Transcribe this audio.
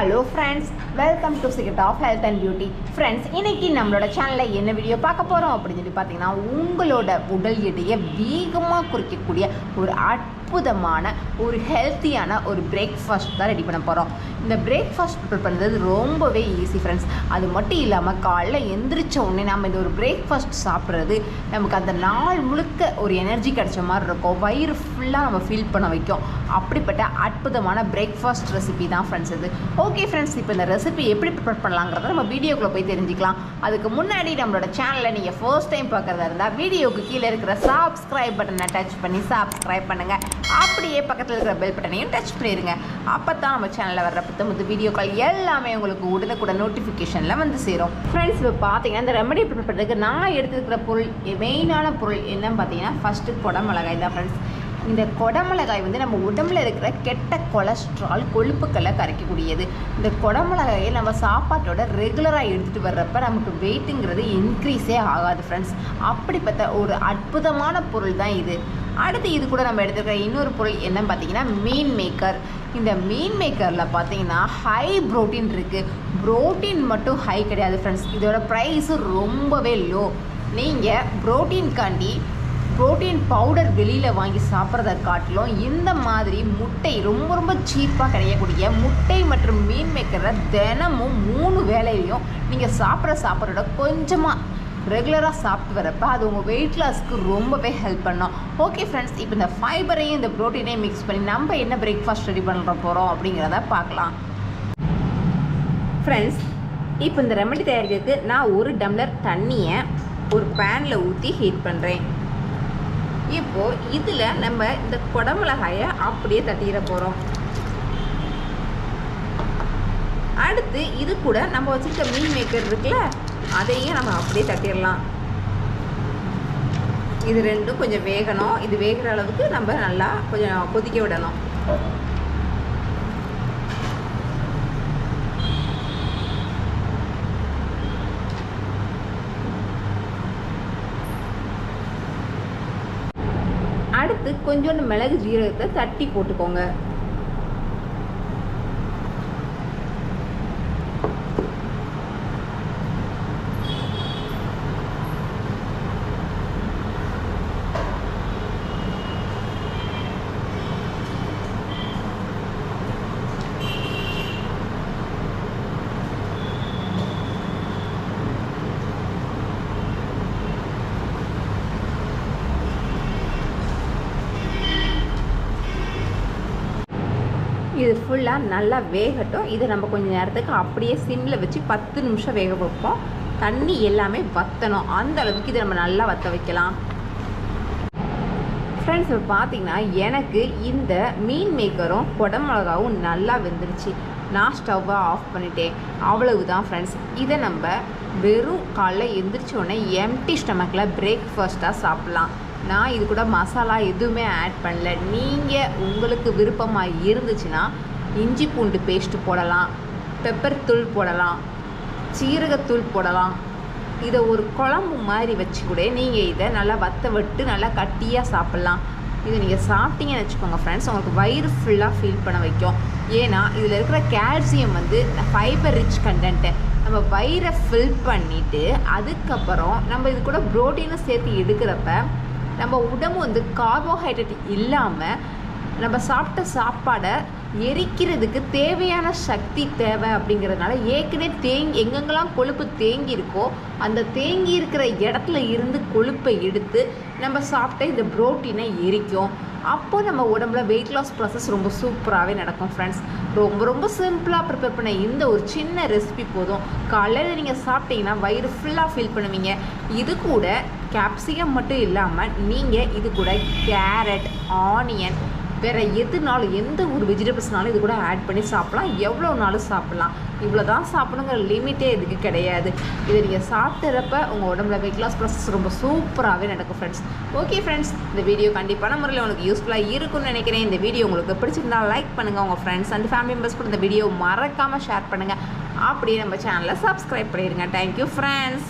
Hello friends welcome to secret of health and beauty friends இன்னைக்கு நம்மளோட சேனலில் என்ன வீடியோ பார்க்க போகிறோம் அப்படின்னு சொல்லி பார்த்தீங்கன்னா உங்களோட உடல் எடையை வேகமாக குறிக்கக்கூடிய ஒரு அற்புதமான ஒரு ஹெல்த்தியான ஒரு பிரேக்ஃபாஸ்ட் தான் ரெடி பண்ண போகிறோம் இந்த பிரேக்ஃபாஸ்ட் ப்ரிப்பேர் பண்ணுறது ரொம்பவே ஈஸி ஃப்ரெண்ட்ஸ் அது மட்டும் இல்லாமல் காலைல எந்திரிச்ச உடனே நம்ம இந்த ஒரு பிரேக்ஃபாஸ்ட் சாப்பிட்றது நமக்கு அந்த நாள் முழுக்க ஒரு எனர்ஜி கிடைச்ச மாதிரி இருக்கும். வயிறு ஃபுல்லாக நம்ம ஃபீல் பண்ண வைக்கும். அப்படிப்பட்ட அற்புதமான பிரேக்ஃபாஸ்ட் ரெசிபி தான் ஃப்ரெண்ட்ஸ் இது. ஓகே ஃப்ரெண்ட்ஸ் இப்போ இந்த ரெசிபி எப்படி ப்ரிப்பேர் பண்ணலாங்கிறத நம்ம வீடியோக்குள்ளே போய் தெரிஞ்சுக்கலாம். அதுக்கு முன்னாடி நம்மளோட சேனலை நீங்கள் ஃபர்ஸ்ட் டைம் பார்க்குறதா இருந்தால் வீடியோக்கு கீழே இருக்கிற சப்ஸ்கிரைப் பட்டனை டச் பண்ணி சப்ஸ்கிரைப் பண்ணுங்கள் அப்படியே பக்கத்தில் இருக்கிற பெல் பட்டனையும் டச் பண்ணிடுங்க அப்போ தான் நம்ம சேனலில் வர்ற புத்த புது வீடியோக்கள் எல்லாமே உங்களுக்கு உடனுக்குடன் நோட்டிஃபிகேஷனில் வந்து சேரும். ஃப்ரெண்ட்ஸ் இப்போ பார்த்தீங்கன்னா இந்த ரெமடி ப்ரிப்பேர் பண்ணுறதுக்கு நான் எடுத்துருக்கிற பொருள் மெயினான பொருள் என்னன்னு பார்த்தீங்கன்னா ஃபஸ்ட்டு குடமிளகாய் தான் ஃப்ரெண்ட்ஸ் இந்த கொடமிளகாய் வந்து நம்ம உடம்புல இருக்கிற கெட்ட கொலஸ்ட்ரால் கொழுப்புக்களை கரைக்கக்கூடியது. இந்த கொடமிளகாயை நம்ம சாப்பாட்டோட ரெகுலராக எடுத்துகிட்டு வர்றப்ப நமக்கு வெயிட்டுங்கிறது இன்க்ரீஸே ஆகாது ஃப்ரெண்ட்ஸ் அப்படிப்பட்ட ஒரு அற்புதமான பொருள் தான் இது. அடுத்து இது கூட நம்ம எடுத்துக்கிற இன்னொரு பொருள் என்னன்னு பார்த்தீங்கன்னா மீன் மேக்கர் இந்த மீன் மேக்கரில் பார்த்தீங்கன்னா ஹை ப்ரோட்டீன் இருக்குது ப்ரோட்டீன் மட்டும் ஹை கிடையாது ஃப்ரெண்ட்ஸ் இதோட ப்ரைஸும் ரொம்பவே லோ நீங்கள் ப்ரோட்டீன்காண்டி ப்ரோட்டீன் பவுடர் வெளியில் வாங்கி சாப்பிட்றத காட்டிலும் இந்த மாதிரி முட்டை ரொம்ப ரொம்ப சீப்பாக கிடைக்கக்கூடிய முட்டை மற்றும் மீன் மேக்கரை தினமும் மூணு வேலையிலையும் நீங்கள் சாப்பிட்ற சாப்பாடோட கொஞ்சமாக ரெகுலராக சாப்பிட்டு வரப்ப அது உங்கள் வெயிட் லாஸ்க்கு ரொம்பவே ஹெல்ப் பண்ணும். ஓகே ஃப்ரெண்ட்ஸ் இப்போ இந்த ஃபைபரையும் இந்த ப்ரோட்டீனையும் மிக்ஸ் பண்ணி நம்ம என்ன பிரேக்ஃபாஸ்ட் ரெடி பண்ணுற போகிறோம் அப்படிங்கிறத பார்க்கலாம். ஃப்ரெண்ட்ஸ் இப்போ இந்த ரெமடி தயாரிக்கிறதுக்கு நான் ஒரு டம்ளர் தண்ணியை ஒரு பேனில் ஊற்றி ஹீட் பண்ணுறேன் இப்போது இதில் நம்ம இந்த குடமிளகாயை அப்படியே தட்டிட போகிறோம் அடுத்து இது கூட நம்ம வச்சுருக்க மீன் மேக்கர் இருக்குல்ல அதையும் நம்ம அப்படியே தட்டிடலாம். இது ரெண்டும் கொஞ்சம் வேகணும். இது வேகிற அளவுக்கு நம்ம நல்லா கொஞ்சம் கொதிக்க விடணும். அடுத்து கொஞ்சோண்டு மிளகு ஜீரகத்தை தட்டி போட்டுக்கோங்க. இது ஃபுல்லாக நல்லா வேகட்டும். இதை நம்ம கொஞ்சம் நேரத்துக்கு அப்படியே சிம்மில் வச்சு பத்து நிமிஷம் வேக வைப்போம். தண்ணி எல்லாமே வற்றணும் அந்த அளவுக்கு இதை நம்ம நல்லா வற்ற வைக்கலாம். ஃப்ரெண்ட்ஸ் இப்போ பார்த்தீங்கன்னா எனக்கு இந்த மீன் மேக்கரும் குடமிளகாவும் நல்லா வெந்துருச்சு. நான் ஸ்டவ்வை ஆஃப் பண்ணிட்டேன். அவ்வளவு தான் ஃப்ரெண்ட்ஸ் இதை நம்ம வெறும் காலைல எந்திரிச்ச உடனே எம்டி ஸ்டமக்கில் பிரேக்ஃபாஸ்ட்டாக சாப்பிட்லாம். நான் இது கூட மசாலா எதுவுமே ஆட் பண்ணல. நீங்கள் உங்களுக்கு விருப்பமாக இருந்துச்சுன்னா இஞ்சி பூண்டு பேஸ்ட்டு போடலாம் பெப்பர் தூள் போடலாம் சீரகத்தூள் போடலாம். இதை ஒரு குழம்பு மாதிரி வச்சு கூட நீங்கள் இதை நல்லா வத்த விட்டு நல்லா கட்டியாக சாப்பிட்லாம். இதை நீங்கள் சாப்பிட்டீங்கன்னு வச்சுக்கோங்க ஃப்ரெண்ட்ஸ் உங்களுக்கு வயிறு ஃபுல்லாக ஃபீல் பண்ண வைக்கும். ஏன்னா இதில் இருக்கிற கால்சியம் வந்து ஃபைபர் ரிச் கண்டென்ட்டு நம்ம வயிறை ஃபில் பண்ணிவிட்டு அதுக்கப்புறம் நம்ம இது கூட ப்ரோட்டீனும் சேர்த்து எடுக்கிறப்ப நம்ம உடம்பு வந்து கார்போஹைட்ரேட் இல்லாமல் நம்ம சாப்பிட்ட சாப்பாடை எரிக்கிறதுக்கு தேவையான சக்தி தேவை அப்படிங்கிறதுனால ஏற்கனவே தேங்கி எங்கெங்கெல்லாம் கொழுப்பு தேங்கி இருக்கோ அந்த தேங்கி இருக்கிற இடத்துல இருந்து கொழுப்பை எடுத்து நம்ம சாப்பிட்ட இந்த புரோட்டீனை எரிக்கும். அப்போ நம்ம உடம்புல வெயிட் லாஸ் ப்ராசஸ் ரொம்ப சூப்பராகவே நடக்கும் ஃப்ரெண்ட்ஸ் ரொம்ப ரொம்ப சிம்பிளாக ப்ரிப்பேர் பண்ண இந்த ஒரு சின்ன ரெசிபி போதும். காலையில் நீங்கள் சாப்பிட்டீங்கன்னா வயிறு ஃபுல்லாக ஃபீல் பண்ணுவீங்க. இது கூட கேப்சிகம் மட்டும் இல்லாமல் நீங்கள் இது கூட கேரட் ஆனியன் வேறு எதுனாலும் எந்த ஒரு வெஜிடபிள்ஸ்னாலும் இது கூட ஆட் பண்ணி சாப்பிட்லாம். எவ்வளோ நாளும் சாப்பிட்லாம். இவ்வளோ தான் சாப்பிடணுங்கிற லிமிட்டே இதுக்கு கிடையாது. இதை நீங்கள் சாப்பிட்றப்ப உங்கள் உடம்புல வெயிட் லாஸ் ப்ராசஸ் ரொம்ப சூப்பராகவே நடக்கும் ஃப்ரெண்ட்ஸ் ஓகே ஃப்ரெண்ட்ஸ் இந்த வீடியோ கண்டிப்பான முறையில் உங்களுக்கு யூஸ்ஃபுல்லாக இருக்கும்னு நினைக்கிறேன். இந்த வீடியோ உங்களுக்கு பிடிச்சிருந்தா லைக் பண்ணுங்கள் உங்கள் ஃப்ரெண்ட்ஸ் அண்ட் ஃபேமிலி மெம்பர்ஸ் கூட இந்த வீடியோ மறக்காமல் ஷேர் பண்ணுங்கள் அப்படியே நம்ம சேனலை சப்ஸ்கிரைப் பண்ணிடுங்க. Thank you friends